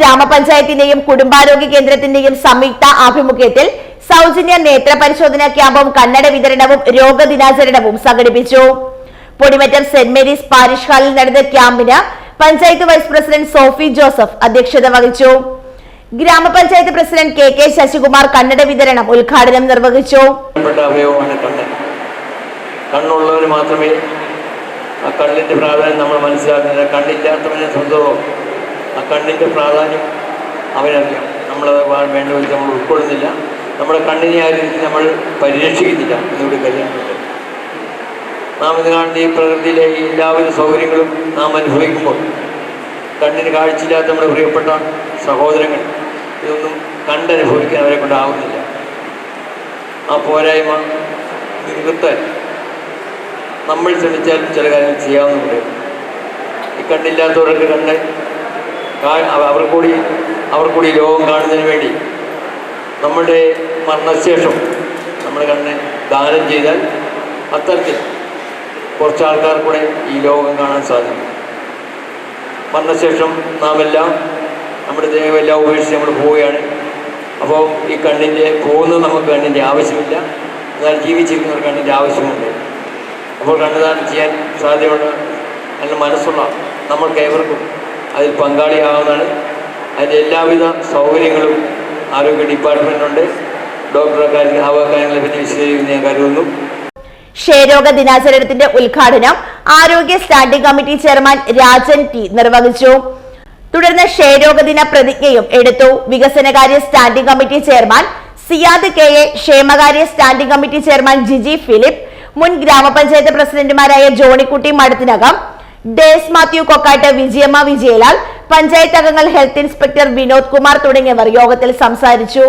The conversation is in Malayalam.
ഗ്രാമപഞ്ചായത്തിന്റെയും കുടുംബാരോഗ്യ കേന്ദ്രത്തിന്റെയും സംയുക്ത ആഭിമുഖ്യത്തിൽ സൗജന്യ നേത്ര പരിശോധനാ ക്യാമ്പും കണ്ണട വിതരണവും രോഗദിനാചരണവും സംഘടിപ്പിച്ചു. പൊടിമറ്റം സെന്റ് മേരീസ് പാരിഷ് ഹാളിൽ നടന്ന ക്യാമ്പിന് പഞ്ചായത്ത് വൈസ് പ്രസിഡന്റ് സോഫി ജോസഫ് അധ്യക്ഷത വഹിച്ചു. ഗ്രാമപഞ്ചായത്ത് പ്രസിഡന്റ് കെ കെ ശശികുമാർ കണ്ണട വിതരണം ഉദ്ഘാടനം നിർവഹിച്ചു. കണ്ണുള്ളവർ മാത്രമേ ആ കണ്ണിന്റെ പ്രാധാന്യം നമ്മൾ മനസ്സിലാക്കുന്നില്ല കണ്ണില്ലാത്തവനെ സ്വന്തവും ആ കണ്ണിന്റെ പ്രാധാന്യം അവനറിയാം. നമ്മൾ വേണ്ട വിധത്തിൽ നമ്മൾ ഉൾക്കൊള്ളുന്നില്ല. നമ്മുടെ കണ്ണിനെ ആ രീതിയിൽ നമ്മൾ പരിരക്ഷിക്കുന്നില്ല. എന്നിവിടെ കരുതുന്നുണ്ട് നാം ഇത് കാണുന്ന ഈ പ്രകൃതിയിലെ എല്ലാവിധ സൗകര്യങ്ങളും നാം അനുഭവിക്കുമ്പോൾ കണ്ണിന് കാഴ്ചയില്ലാത്ത നമ്മുടെ പ്രിയപ്പെട്ട സഹോദരങ്ങൾ ഇതൊന്നും കണ്ടനുഭവിക്കാൻ അവരെ കൊണ്ടാവുന്നില്ല ആ പോരായ്മ നികത്താൻ നമ്മൾ ശ്രമിച്ചാൽ ചില കാര്യങ്ങൾ ചെയ്യാവുന്നുണ്ട് ഈ കണ്ണില്ലാത്തവർക്ക് കണ്ണ് കാ- അവ- അവർ കൂടി അവർ കൂടി ലോകം കാണുന്നതിന് വേണ്ടി നമ്മുടെ മരണശേഷം നമ്മൾ കണ്ണ് ദാനം ചെയ്താൽ അത്തരത്തിൽ കുറച്ച് ആൾക്കാർ കൂടെ ഈ ലോകം കാണാൻ സാധിക്കും. മരണശേഷം നാം എല്ലാം നമ്മുടെ ദേഹം എല്ലാം ഉപേക്ഷിച്ച് നമ്മൾ പോവുകയാണ്. അപ്പോൾ ഈ കണ്ണിന്റെ പോകുന്നത് നമുക്ക് കണ്ണിന്റെ ആവശ്യമില്ല. എന്നാൽ ജീവിച്ചിരിക്കുന്നവർ കണ്ണിന്റെ ആവശ്യമുണ്ട്. അപ്പോൾ കണ്ണുദാനം ചെയ്യാൻ സാധ്യതയുള്ള നല്ല മനസ്സുള്ള നമ്മൾക്ക് ഏവർക്കും അതിൽ പങ്കാളിയാവുന്നതാണ്. അതിന്റെ എല്ലാവിധ സൗകര്യങ്ങളും ആരോഗ്യ ഡിപ്പാർട്ട്മെന്റുണ്ട് ഡോക്ടറെ കാര്യങ്ങൾ ആ കാര്യങ്ങളെ പറ്റി വിശദീകരിക്കുന്നു ഞാൻ കരുതുന്നു. ക്ഷയരോഗ ദിനാചരണത്തിന്റെ ഉദ്ഘാടനം ആരോഗ്യ standing committee chairman Rajan T നിർവഹിച്ചു. തുടർന്ന് ക്ഷയരോഗ ദിന പ്രതിജ്ഞയും എടുത്തു. വികസനകാര്യ standing committee chairman Siyad K A ക്ഷേമകാര്യ standing committee chairman Jiji Philip മുൻ ഗ്രാമപഞ്ചായത്ത് പ്രസിഡന്റുമാരായ ജോണിക്കുട്ടി മടത്തിനകം ഡേസ് മാത്യു കൊക്കാട്ട് വിജയമ്മ വിജയലാൽ പഞ്ചായത്ത് അംഗങ്ങൾ ഹെൽത്ത് ഇൻസ്പെക്ടർ വിനോദ് കുമാർ തുടങ്ങിയവർ യോഗത്തിൽ സംസാരിച്ചു.